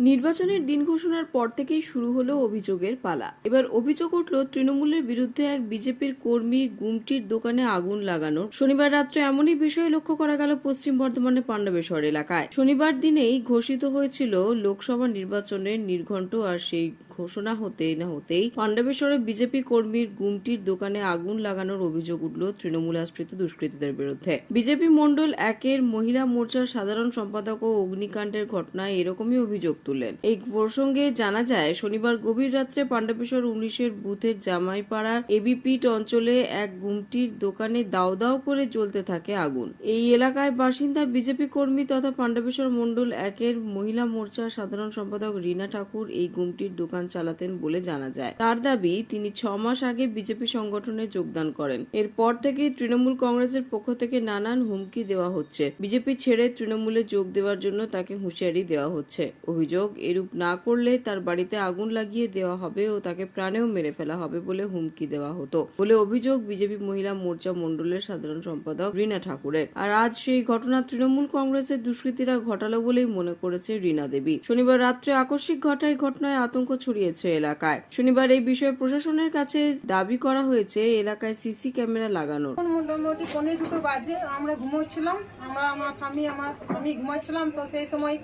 নির্বাচনের দিন ঘোষণার পর থেকেই শুরু হলো অভিযোগের পালা। এবার অভিযোগ উঠল, তৃণমূলের বিরুদ্ধে এক বিজেপির কর্মীর গুমটির দোকানে আগুন লাগানোর। শনিবার রাত্রে এমনই বিষয় লক্ষ্য করা গেল পশ্চিম বর্ধমানের পাণ্ডবেশ্বর এলাকায়। শনিবার দিনেই ঘোষিত হয়েছিল, লোকসভা নির্বাচনের নির্ঘণ্ট আর সেই ঘোষণা হতে না হতেই পাণ্ডবেশ্বরে বিজেপি কর্মীর গুমটির দোকানে আগুন লাগানোর অভিযোগ উঠল তৃণমূল আশ্রিত দুষ্কৃতীদের বিরুদ্ধে। বিজেপি মণ্ডল একের মহিলা মোর্চার সাধারণ সম্পাদক ও অগ্নিকাণ্ডের ঘটনায় এরকমই অভিযোগ তুলেন এই প্রসঙ্গে জানা যায়, শনিবার গভীর রাত্রে পাণ্ডবেশ্বর উনিশের বুথের জামাইপাড়ার এবিপিট অঞ্চলে এক গুমটির দোকানে দাও দাও করে জ্বলতে থাকে আগুন। এই এলাকায় বাসিন্দা বিজেপি কর্মী তথা পাণ্ডবেশ্বর মণ্ডল একের মহিলা মোর্চার সাধারণ সম্পাদক রীনা ঠাকুর এই গুমটির দোকান চালাতেন বলে জানা যায়। তার দাবি, তিনি ছ মাস আগে বিজেপি সংগঠনে যোগদান করেন। এরপর থেকে তৃণমূল কংগ্রেসের পক্ষ থেকে নানান হুমকি দেওয়া হচ্ছে। বিজেপি ছেড়ে তৃণমূলে যোগ দেওয়ার জন্য তাকে হুঁশিয়ারি দেওয়া হচ্ছে। অভিযোগ, এরূপ না করলে তার বাড়িতে আগুন লাগিয়ে দেওয়া হবে ও তাকে প্রাণেও মেরে ফেলা হবে বলে হুমকি দেওয়া হতো বলে অভিযোগ বিজেপি মহিলা মোর্চা মণ্ডলের সাধারণ সম্পাদক রীনা ঠাকুরের। আর আজ সেই ঘটনা তৃণমূল কংগ্রেসের দুষ্কৃতীরা ঘটালো বলেই মনে করেছে রীনা দেবী। শনিবার রাত্রে আকস্মিক ঘটায় ঘটনায় আতঙ্ক ছড়িয়েছে এলাকায়। শনিবার এই বিষয়ে প্রশাসনের কাছে দাবি করা হয়েছে এলাকায় সিসি ক্যামেরা লাগানোর। মোটামুটি পনেরো দুটো বাজে, আমরা ঘুমোচ্ছিলাম। আমরা আমার স্বামী, আমার, আমি ঘুমাচ্ছিলাম। তো সেই সময়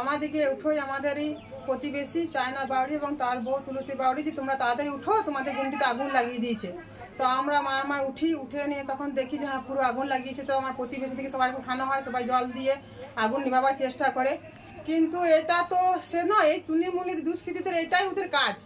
আমাদেরকে উঠোই আমাদের এই প্রতিবেশী, চায়না বাউরি এবং তার বউ তুলসী বাউরি যে তোমরা তাড়াতাড়ি উঠো, তোমাদের গুমটিতে আগুন লাগিয়ে দিয়েছে। তো আমরা মা আমার উঠি, উঠে নিয়ে তখন দেখি যে হ্যাঁ পুরো আগুন লাগিয়েছে। তো আমার প্রতিবেশী থেকে সবাইকে উঠানো হয়, সবাই জল দিয়ে আগুন নিভাবার চেষ্টা করে। কিন্তু এটা তো সে নয়, এই তৃণমূলের দুষ্কৃতীদের এটাই ওদের কাজ।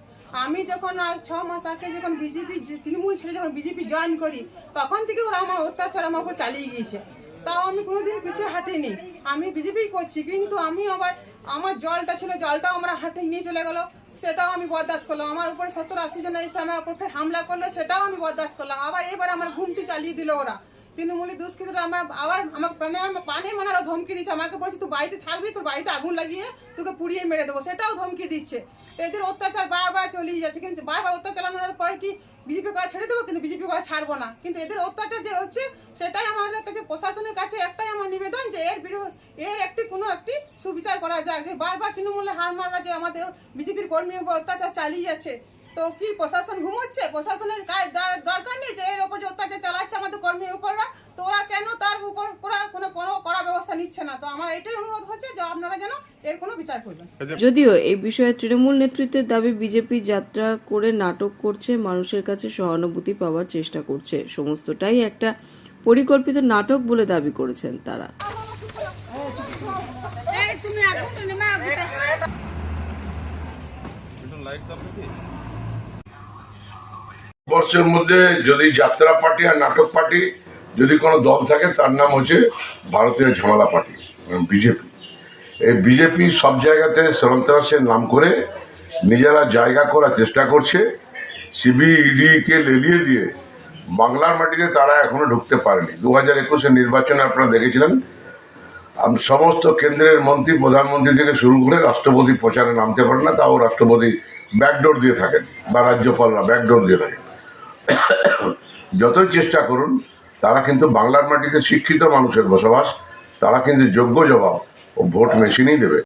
আমি যখন ছ মাস আগে যখন বিজেপি তৃণমূল ছেড়ে যখন বিজেপি জয়েন করি, তখন থেকে ওরা আমার অত্যাচার আমার উপর চালিয়ে গিয়েছে। তাও আমি কোনোদিন পিছিয়ে হাঁটিনি। আমি বিজেপি করছি, কিন্তু আমি আবার, আমার জলটা ছিল, জলটাও আমরা হাঁটে নিয়ে চলে গেল। সেটাও আমি বরদাস্ত করলাম। আমার উপরে সত্তর আশি জন এসে আমার উপর ফের হামলা করল, সেটাও আমি বরদাস্ত করলাম। আবার এবার আমার ঘুমটি চালিয়ে দিল ওরা। তৃণমূলী দুষ্কৃতীরা আমার আবার আমার প্রাণে আমার পানে মানে ওরা ধমকি দিচ্ছে। আমাকে বলছে, তুই বাড়িতে থাকবি, তোর বাড়িতে আগুন লাগিয়ে তোকে পুড়িয়ে মেরে দেবো। সেটাও ধমকি দিচ্ছে। এদের অত্যাচার বারবার চলিয়ে যাচ্ছে। কিন্তু বারবার অত্যাচার চালানোর পরে কি বিজেপি করা ছেড়ে দেবো, কিন্তু বিজেপি করা ছাড়বো না? কিন্তু এদের অত্যাচার যে হচ্ছে, সেটাই আমার কাছে, প্রশাসনের কাছে একটাই আমার নিবেদন যে এর বিরুদ্ধে, এর একটি, কোনো একটি সুবিচার করা যাক। যে বারবার তৃণমূলে হার মারা যে আমাদের বিজেপির কর্মীর উপর অত্যাচার চালিয়ে যাচ্ছে। তো কি প্রশাসন ঘুমোচ্ছে? প্রশাসনের কাজ দরকার নেই যে এর উপর যে অত্যাচার চালাচ্ছে আমাদের কর্মীর উপররা। তো ওরা কেন তার উপর ওরা কোনো কোনো কড়া ব্যবস্থা নিচ্ছে না? তো আমার এটাই অনুরোধ হচ্ছে যে আপনারা যেন এর কোনো বিচার করবেন। যদিও এই বিষয়ে তৃণমূল নেতৃত্বের দাবি বিজেপি যাত্রা করে নাটক করছে মানুষের কাছে সহানুভূতি পাওয়ার চেষ্টা করছে। সমস্তটাই একটা পরিকল্পিত নাটক বলে দাবি করেছেন তারা। বর্ষের মধ্যে যদি যাত্রা পার্টি আর নাটক পার্টি যদি কোনো দল থাকে, তার নাম হচ্ছে ভারতীয় ঝামেলা পার্টি বিজেপি। এই বিজেপি সব জায়গাতে সন্ত্রাসের নাম করে নিজেরা জায়গা করার চেষ্টা করছে। সিবিইডিকে লেলিয়ে দিয়ে বাংলার মাটিতে তারা এখনও ঢুকতে পারেনি। দু হাজার একুশের নির্বাচনে আপনারা দেখেছিলেন। সমস্ত কেন্দ্রের মন্ত্রী, প্রধানমন্ত্রী থেকে শুরু করে রাষ্ট্রপতি প্রচারে নামতে পারে না, তাও রাষ্ট্রপতি ব্যাকডোর দিয়ে থাকেন, বা রাজ্যপালরা ব্যাকডোর দিয়ে থাকেন। যতই চেষ্টা করুন, তারা কিন্তু বাংলার মাটিতে শিক্ষিত মানুষের বসবাস, তারা কিন্তু যোগ্য জবাব ও ভোট মেশিনই দেবে।